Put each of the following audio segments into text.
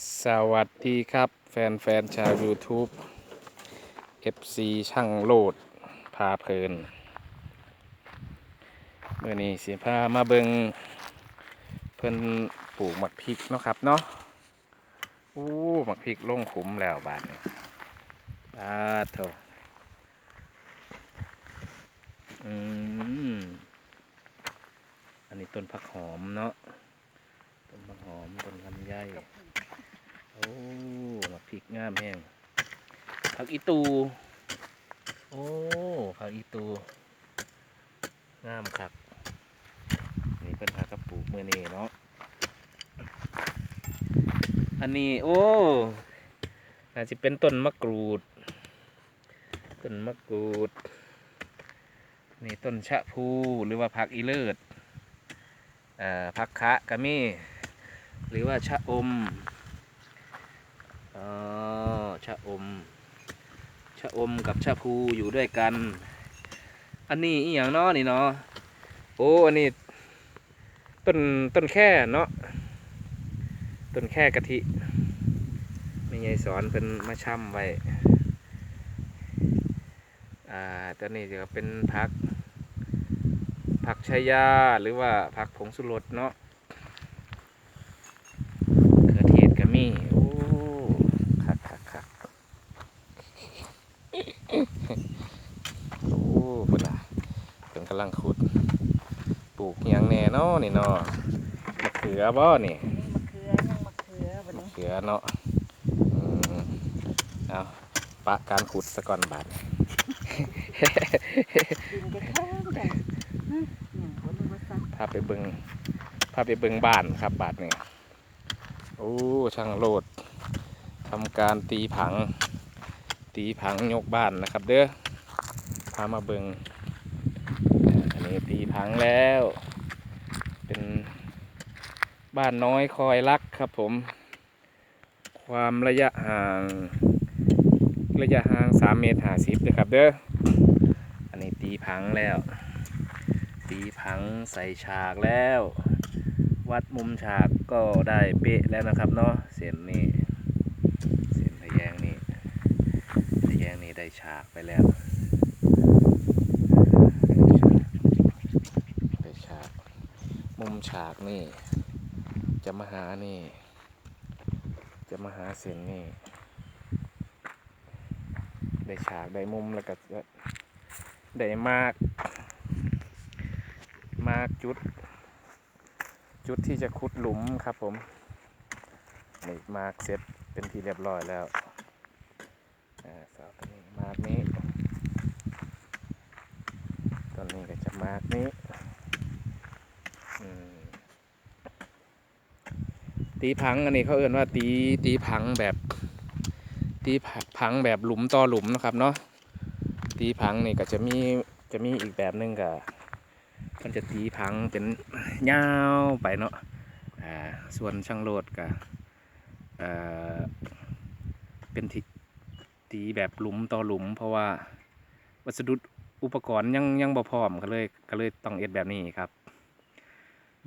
สวัสดีครับ แฟนๆชาว YouTube FC ช่างโลด พาเพลินเมื่อนี้สิพามาเบิงเพิ่นปลูกหมักพริกเนาะครับเนาะอู้หมักพริกลงขุมแล้วบาดนี้บาดเถอะอืมอันนี้ต้นผักหอมเนาะต้นผักหอมต้นลำไย โอ้มาพริกงามแห้งผักอีตู โอ้ผักอีตู งามครับ นี่เป็นผักกระปลูกเมื่อนี้เนาะ อันนี้โอ้อาจจะเป็นต้นมะกรูด ต้นมะกรูด นี่ต้นชะพูหรือว่าผักอีเลิศอ่าผักคะกะมี่หรือว่าชะอม อ๋อชะอม ชะอมกับชะพูอยู่ด้วยกัน อันนี้อีหยังเนาะนี่เนาะโอ้อันนี้ต้นต้นแค่เนาะต้นแค่กะทิไม่ยายสอนเป็นมาช่ำไว้อ่าตัวนี้จะเป็นผักผักชายาหรือว่าผักผงสุรสเนาะ เขือเทศก็มี โอ้ คักคักคักโอ้พุ่นอะเพิ่นกำลังขุด ปลูกหยังแหน่ เนาะนี่เนาะมะเขือบ่นี่อันนี้มะเขือยังมะเขือวันมะนี้เขือเนาะอืมเอาปะการขุดสะก่อนบาดดินจะข้างแต่อืมเนี่ยเขาเรียกว่าซักพาไปเบิงพาไปเบิงบ้านครับบาดนี่โอ้ช่างโลดทำการตีผัง ตีผังยกบ้านนะครับ เด้อพามาเบิงอ่าอันนี้ตีผังแล้ว เป็นบ้านน้อยคอยรักครับผม ความระยะห่าง ระยะห่างสามเมตรห้าสิบเลยครับเด้ออันนี้ตีผังแล้ว ตีผังใส่ฉากแล้ว วัดมุมฉากก็ได้เป๊ะแล้วนะครับเนาะเส้นนี้เส้นทะแยงนี้ทะแยงนี้ได้ฉากไปแล้วได้ฉากมุม ฉากนี่ จะมาหานี่ จะมาหาเส้นนี่ ได้ฉากได้มุมแล้วก็ได้มาก มากจุด จุดที่จะขุดหลุมครับผมนี่มากเสร็จเป็นที่เรียบร้อยแล้วอ่าเสาตัวนี้มากนี้ต้นนี้ก็จะมากนี้อืม ตีพังอันนี้เขาเอ่นว่าตีตีพังแบบ ตีพังแบบหลุมต่อหลุมนะครับเนาะตีพังนี่ก็จะมีจะมีอีกแบบหนึงกับมันจะตีพังเป็นยาวไปเนาะอ่าส่วนช่างโลดก็เอ่อเป็นทีตีแบบหลุมต่อหลุม เพราะว่าวัสดุอุปกรณ์ยังยังบ่พร้อมก็เลยก็เลยต้องเอ็ดแบบนี้ครับ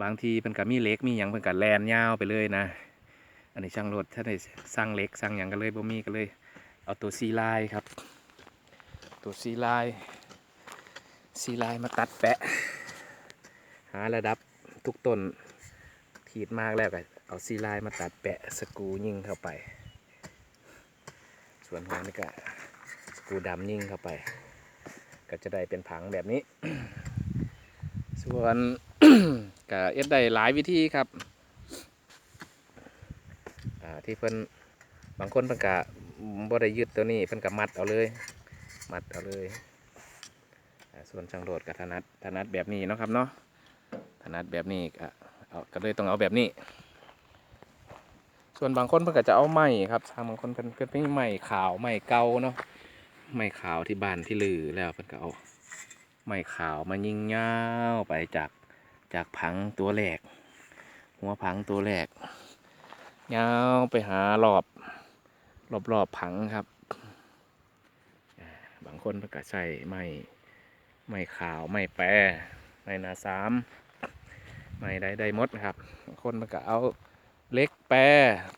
บางทีเป็นกับมีเล็กมีหยังเป็นกับแลนยาวไปเลยนะ อันนี้ช่างโลดถ้าได้สร้างเล็กสร้างหยังก็เลยบ่มีก็เลย เอาตัวซีไลน์ครับ ตัวซีไลน์ซีไลน์มาตัดแปะ หาระดับทุกต้นขีดมากแล้วก็เอาซีไลน์มาตัดแปะสกรูยิงเข้าไป ส่วนหัวนี่ก็สกรูดำยิงเข้าไป ก็จะได้เป็นผังแบบนี้ ส่วน ก็เอ็ดได้หลายวิธีครับอ่าที่เพิ่นบางคนเพิ่นกะบ่ได้ยึดตัวนี้เพิ่นกะมัดเอาเลย มัดเอาเลยส่วนช่างโดดกับถนัดถนัดแบบนี้นะครับเนาะถนัดแบบนี้ก็เอาก็เลยต้องเอาแบบนี้ ส่วนบางคนเพิ่นก็จะเอาไม้ครับทางบางคนเพิ่นเพิ่นเป็นไม้ขาวไม้เก่าเนาะไม้ขาวที่บ้านที่ลือแล้วเพิ่นก็เอาไม้ขาวมายิงยาวไปจาก จากผังตัวแรก หัวผังตัวแรกยาวไปหารอบ รอบรอบผังครับ บางคนเพิ่นก็ใส่ไม้ไม้ขาวไม้แปรในนาสามไม่ได้ได้มดครับบางคนมันก็เอาเล็กแปร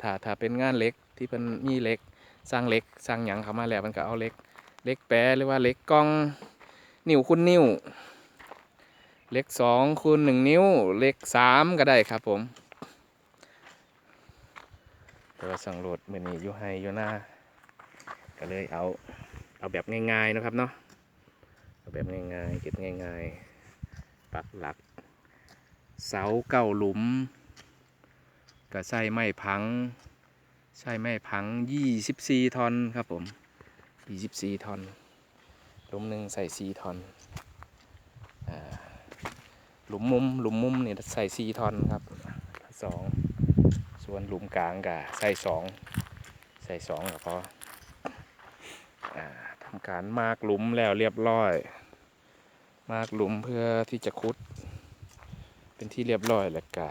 ถ้าถ้าเป็นงานเล็กที่เพิ่นมีเล็กสร้างเล็กสร้างหยังเข้ามาแล้วมันก็เอาเล็กเล็กแปรหรือว่าเล็กกล้อง นิ้วคุณนิ้ว เล็กสองคูณหนึ่งนิ้ว เล็กสามก็ได้ครับผมแต่ว่าสังโหลดมือนี้อยู่ให้อยู่หน้าก็เลยเอาเอาแบบง่ายๆนะครับเนาะเอาแบบง่ายๆเก็บง่ายๆ ปักหลัก เสาเก้าหลุมก็ใส่ไม้พังใส่ไม้พัง24ทอนครับผม24ทอนหลุมหนึ่งใส่4ทอนอ่า หลุมมุม หลุมมุมเนี่ยใส่4ทอนครับสองส่วนหลุมกลางก็ใส่สองใส่สองก็พอทำการมากหลุมแล้วเรียบร้อย มากหลุมเพื่อที่จะคุด เป็นที่เรียบร้อยแล้วก็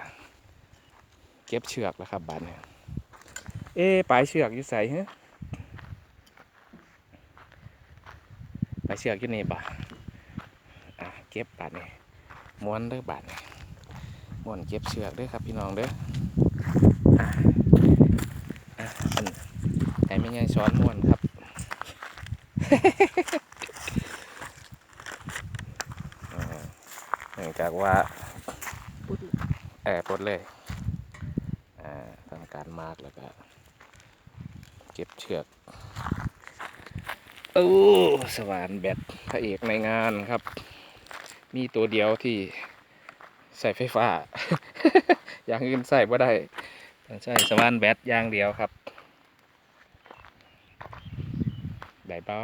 เก็บเชือกแล้วครับบัดเนี่ยเอ๊ปลายเชือกอยู่ใส่ฮะปลายเชือกอยู่นี่บ่ะเก็บบัดนี่ ม้วนเด้อบัดม้วนเก็บเชือกเด้อครับพี่น้องเด้ออะอะอันไหนไม่ไงซ้อนม้วนครับเนื่องจากว่าแอร์ปดเลยทำการมาร์กแล้วก็เก็บเชือกโอ้สวานแบตพระเอกในงานครับ มีตัวเดียวที่ใส่ไฟฟ้า อย่างอื่นใส่บ่ได้ต้องใช้สว่านแบตอย่างเดียวครับ ได้บ่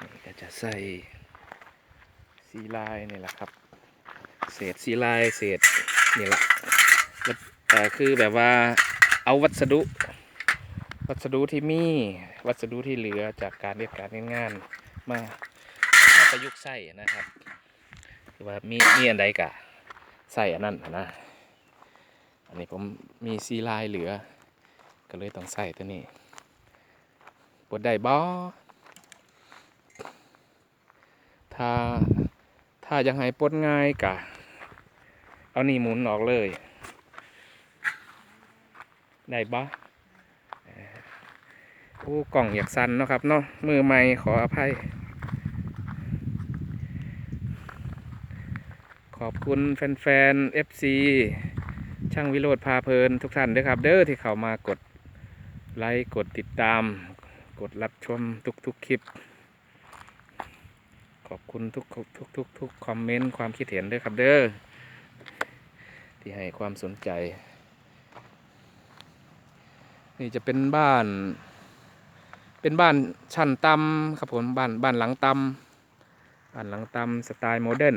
นี่ก็จะใส่สีลายนี่แหละครับ เศษสีลายเศษนี่แหละแต่คือแบบว่าเอาวัสดุ วัสดุที่มี วัสดุที่เหลือจากการเรียกการงานมามา ประยุกต์ใส่นะครับคือว่ามีมีอันใดกะใส่อันนั้นนะอันนี้ผมมีซีลายเหลือ ก็เลยต้องใส่ตัวนี้ปวดได้บ่ถ้าถ้ายังให้ปลดง่ายกะเอานี่หมุนออกเลย ได้บ่เอ่อโอ้กล่องอยากสั่นเนาะครับเนาะมือใหม่ขออภัย อบคุณแฟนๆ FC ช่างวิโรธพาเพลินทุกท่านด้วยครับ เด้อที่เข้ามากดไลค์กดติดตาม กดรับชมทุกๆคลิป ขอบคุณทุกทุกทุกทุกคอมเมนต์ความคิดเห็นด้วยครับเด้อที่ให้ความสนใจ นี่จะเป็นบ้าน เป็นบ้านชั้นต่ำครับผมบ้านบ้านหลังต่ำบ้านหลังต่ำสไตล์โมเดิร์น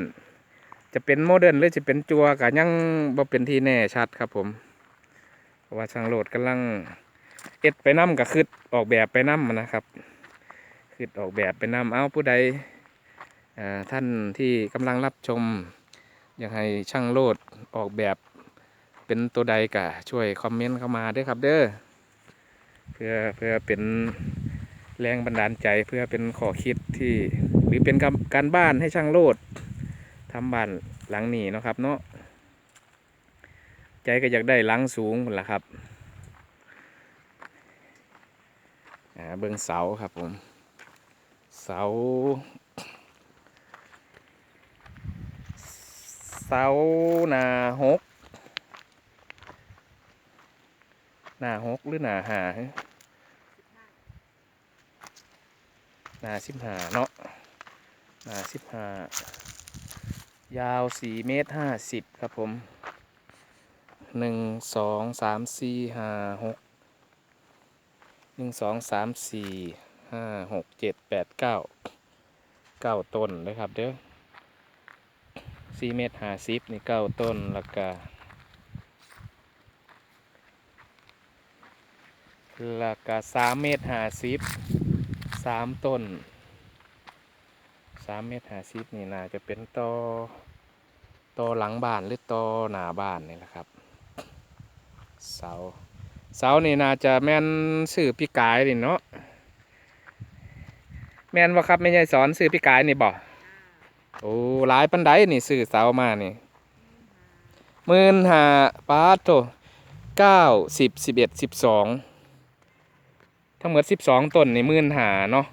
จะเป็นโมเดิร์นหรือจะเป็นจัวก็ยังบ่เป็นที่แน่ชัดครับผมเพราะว่าช่างโหลดกำลังเอ็ดไปนํกับคืดออกแบบไปนํนะครับคืดออกแบบไปนํเอาผู้ใดท่านที่กำลังรับชม อยากให้ช่างโหลดออกแบบเป็นตัวใดกะช่วยคอมเมนต์เข้ามาด้วยครับเด้อเพื่อเพื่อเป็นแรงบันดาลใจเพื่อเป็นข้อคิดที่หรือเป็นกำการบ้านให้ช่างโลดทำบ้าน หลังนี้นะครับ เนาะใจก็อยากได้หลังสูงหมดละครับอ่าเบิ้องเสาครับผม เสา เสาหนาหกหนาหกหรือหนาหาหนาสิบหาเนาะหนาสิบหา ยาวสี่เมตรห้าสิบครับผมหนึ่งสองสามสี่ห้าหกหนึ่งสองสามสี่ห้าหกเจ็ดแปดเก้าเก้าต้นเลยครับเด้อสี่เมตรห้าสิบนี่เก้าต้นล้วก็แล้วก็สามเมตรห้าสิบสามต้น สามเมตรห้าสิบนี่น่าจะเป็นตอตอหลังบ้านหรือตอหน้าบ้านนี่แหละครับ เสา เสานี่น่าจะแม่นสื่อพี่กายนี่เนาะแม่นว่าครับไม่ใช่สอนสื่อพี่กายนี่บ่โอ้หลายปันไดนี่ซื้อเสามานี่หมื่นหาปาโตเก้าสิบสิบเอ็ดสิบสองทั้งหมดสิบสองต้นในหมื่นหาเนาะ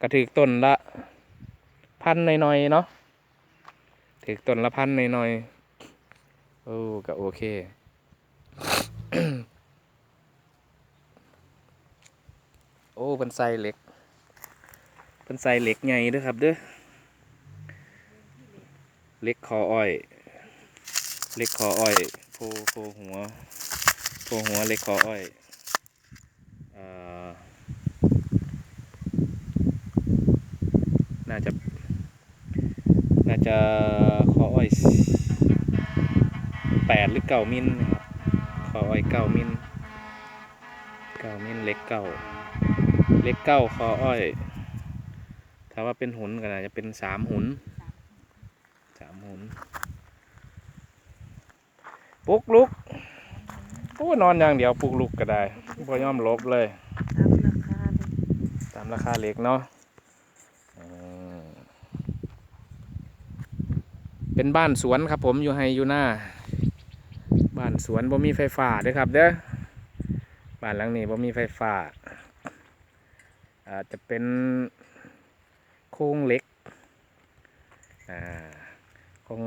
ก็ถือต้นละ พันหน่อยๆเนาะถือต้นละพันหน่อยๆโอ้ก็โอเคโอ้เป็นไซเหล็กเป็นไซเหล็กใหญ่ด้วยครับเด้อเหล็กคออ้อยเหล็กคออ้อยโพโพหัวโพหัวเหล็กคออ้อยน่าจะ จะคออ้อยแปดหรือเก้ามิลนะครับคออ้อยเก้ามิลเก้ามิลเล็กเก้าเล็กเก้าคออ้อยถ้าว่าเป็นหุนก็น่าจะเป็นสามหุนสามหุนปลุกลุกโอ้นอนอย่างเดียวปลุกลุกก็ได้บ่ยอมลบเลย ตามราคาเล็กเนาะอืม เป็นบ้านสวนครับผมอยู่ให้อยู่หน้าบ้านสวนบ่มีไฟฟ้าด้อครับเด้อบ้านหลังนี้บ่มีไฟฟ้าอาจจะเป็นโครงเหล็กอ่าคง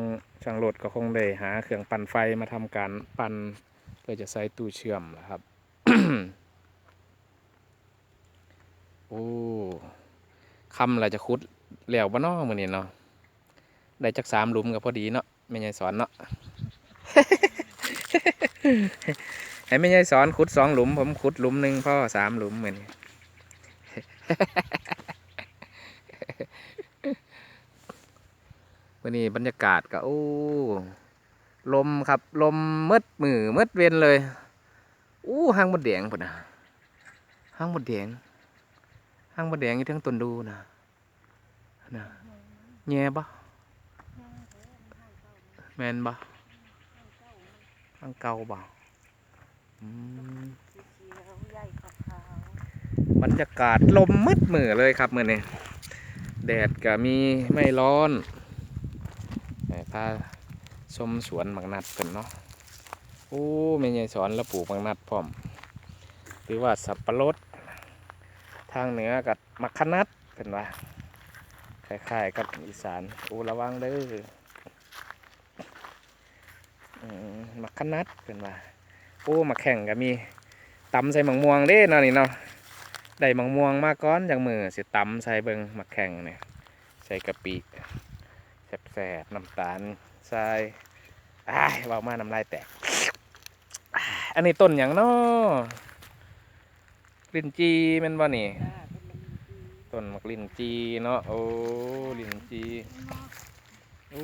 ช่างรถก็คงได้หาเครื่องปั่นไฟมาทำการปั่นเพื่อจะใส่ตู้เชื่อมนะครับ โอ้คำเรจะคุดเหลวบ้านนอกมือนี้เนาะ ได้จักสามหลุมก็พอดีเนาะไม่ใช่สอนเนาะให้ไม่ใช่สอนขุดสองหลุม ผมขุดหลุมหนึ่งพ่อสามหลุมเหมือนวันนี้บรรยากาศก็โอ้ลมครับ ลมมืดมือมืดเวียนเลยอู้ห้างมดแดงปุ่นนะห้างมดแดงห้างมดแดงอยู่ทั้งต้นดูนะนะแง่ปะ แมนปะห้างเก่าปะอืมเขียวใหญ่บรรยากาศลมมืดมือเลยครับมื่อนี้แดดก็มีไม่ร้อนพาชมสวนมักนัดกันเนาะโอ้ไม่ใช่สอนแล้วปลูกมักนัดพร้อมหรือว่าสับปะรด ทางเหนือกับมักขนัดเป็นว่าคล้ายๆกับอีสานโอ้ระวังเด้อ มักขนัดเป็นว่าโอ้มาแข่งก็มีตำใส่หมังม่วงเด้เนาะนี่เนาะได้มังม่วงมาก้อนจากมือสิตำใส่เบิงมาแข่งเนี่ยใส่กะปิแสบๆน้ำตาลใส่อ้ายเว่ามาน้ำลายแตก อันนี้ต้นอย่างเนาะลินจีแมันบ่นี่ต้นมักลินจีเนาะโอ้ลินจีโอ้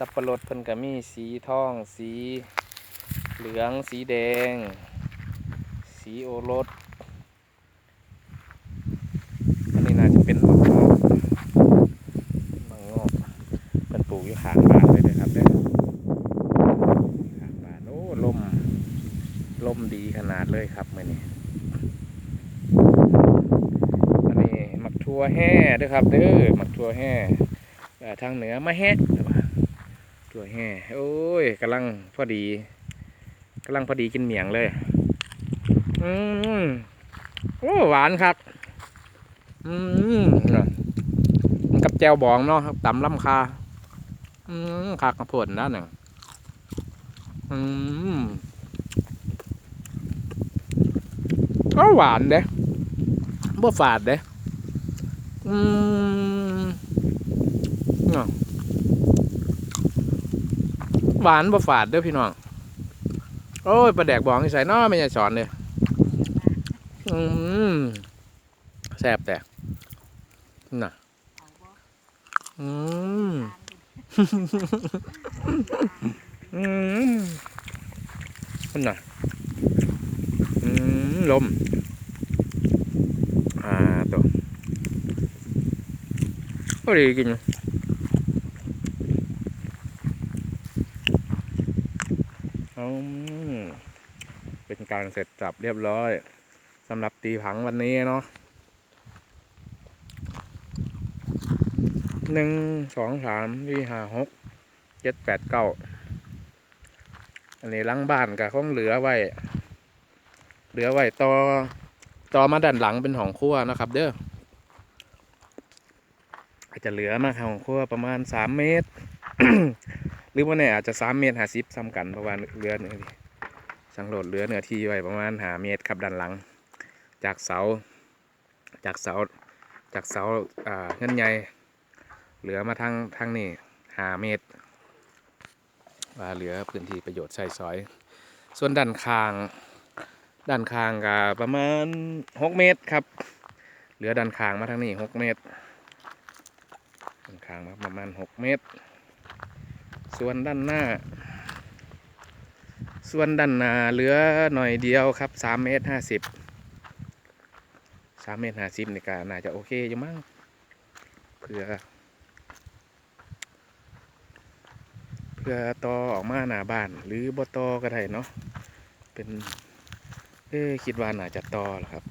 สับปะรดเพิ่นก็มีสีทอง สีเหลือง สีแดง สีโอรสอันนี้น่าจะเป็นมะงอกมะงอกเป็นปลูกอยู่ข้างบ้านเลยนะครับเด้อข้างบ้านโอ้ลมลมดีขนาดเลยครับมื่อนี้อันนี้มักทัวแห่ด้วยครับเด้อมักทัวแห่ทางเหนือมาแห่ หรือว่าทัวแห่โอ้ยกำลังพอดีกำลังพอดีกินเหมียงเลย อืมโอ้หวานครับ อืมกับแจวบองเนาะตำลำคา อืมขากระผลนะหนึ่งอืมก็หวานเด้บ่ฝาดเด้อืมเน่ะ หวานบ่ฝาดเด้อพี่น้อง โอ้ยปลาแดกบองที่ใส่นาะไม่ใช่สอนเลยอืมแซ่บแต่น่ะ อืมอืมน่ะอืมลม อ่าตัวก็ดีกินอ่ เป็นการเสร็จจับเรียบร้อยสำหรับตีผังวันนี้เนาะหนึ่งสองสามสี่ห้าหกเจ็ดแปดเก้าอันนี้หลังบ้านก็คงเหลือไว้ เหลือไว้ต่อต่อมาด้านหลังเป็นห้องครัวนะครับ เด้ออาจจะเหลือมาห้องครัวประมาณสามเมตร รือว่าเนี่ยอาจจะสามเมตรหาสิบซ้ำกันเพราะว่าเรือเนี่ยช่างโหลดเรือเนื้อที่ไว้ประมาณหาเมตรครับด้านหลัง จากเสา จากเสาจากเสาอ่าเงินใหญ่เหลือมาทางทางนี่หาเมตรว่าเหลือพื้นที่ประโยชน์ใช้สอย ส่วนด้านข้าง ด้านข้างก็ประมาณหกเมตรครับ เหลือด้านข้างมาทางนี้หกเมตรด้านข้างมาประมาณหกเมตร ส่วนด้านหน้า ส่วนด้านหน้าเหลือหน่อยเดียวครับสามเมตรห้าสิบสามเมตรห้าสิบนี่ก็น่าจะโอเคอยู่มั้งเพื่อเพื่อต่อออกมาหน้าบ้าน หรือบ่ต่อก็ได้เนาะเป็นเอ้คิดว่าน่าจะต่อแหละครับ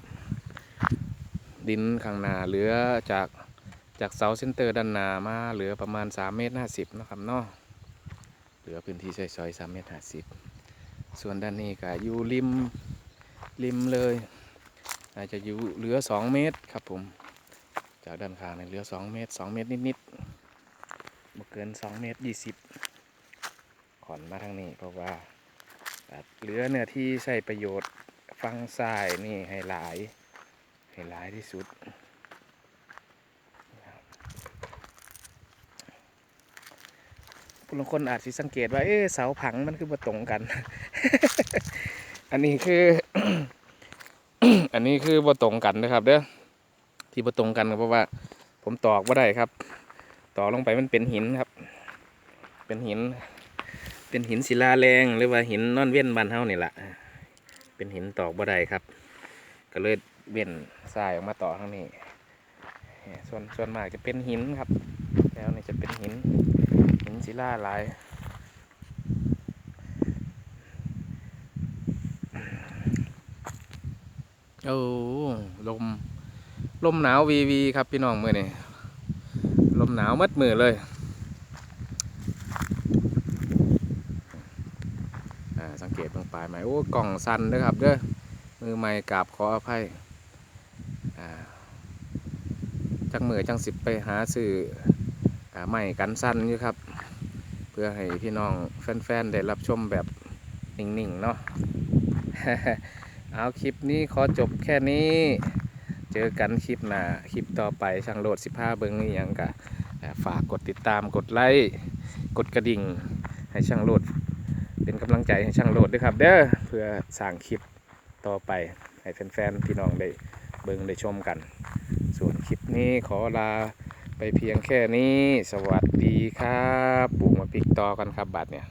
ดินข้างหน้าเหลือจากจากเสาเซนเตอร์ด้านหน้ามาเหลือประมาณ 3 เมตร50นะครับเนาะ เหลือพื้นที่ใช้สอย3เมตร50ส่วนด้านนี้ก็อยู่ริมริมเลย อาจจะอยู่เหลือ2เมตรครับผม จากด้านข้างเนี่ยเหลือ2เมตร2เมตรนิดๆบ่เกิน2เมตร20ขอนมาทางนี้เพราะว่าเหลือเนื้อที่ใช้ประโยชน์ฟังซ้ายนี่ให้หลาย ให้หลายที่สุดนะครับ ผู้บางคนอาจสิสังเกตว่า เอ๊เสาผังมันคือมาตรงกัน อันนี้คือ อันนี้คือบ่ตรงกันนะครับ เด้อที่บ่ตรงกันก็เพราะว่า ผมตอกบ่ได้ครับตอกลงไปมันเป็นหินครับ เป็นหิน เป็นหินศิลาแรงหรือว่าหินนอนเว้นบ้านเฮานี่แหละเป็นหินตอกบ่ได้ครับ ก็เลยเว้นทรายออกมาต่อข้างนี้ ส่วนส่วนมากจะเป็นหินครับ แล้วนี่จะเป็นหิน หินศิลาหลายโอ้ลม ลมหนาววีวีครับพี่น้องมือนี่ลมหนาวมัดมือเลยอ่าสังเกตตรงปลายไม้โอ้กล่องสั้นเด้อครับเด้อมือไม้กราบขออภัยอ่า จังมือจังสิบไปหาซื้ออ่าไม้กันสั้นอยู่ครับ เพื่อให้พี่น้องแฟนๆ ได้รับชมแบบนิ่งๆ เนาะเอาคลิปนี้ขอจบแค่นี้ เจอกันคลิปหน้าคลิปต่อไปช่างโหลด 15 เบิงนี่ยังกะฝากกดติดตามกดไลค์กดกระดิ่ง ให้ช่างโหลด เป็นกำลังใจให้ช่างโหลดด้วยครับ เด้อเพื่อสร้างคลิปต่อไปให้แฟนๆพี่น้องได้เบิงได้ชมกัน คลิปนี้ขอลาไปเพียงแค่นี้ สวัสดีครับปลูกมาพริกต่อกันครับบัดเนี่ย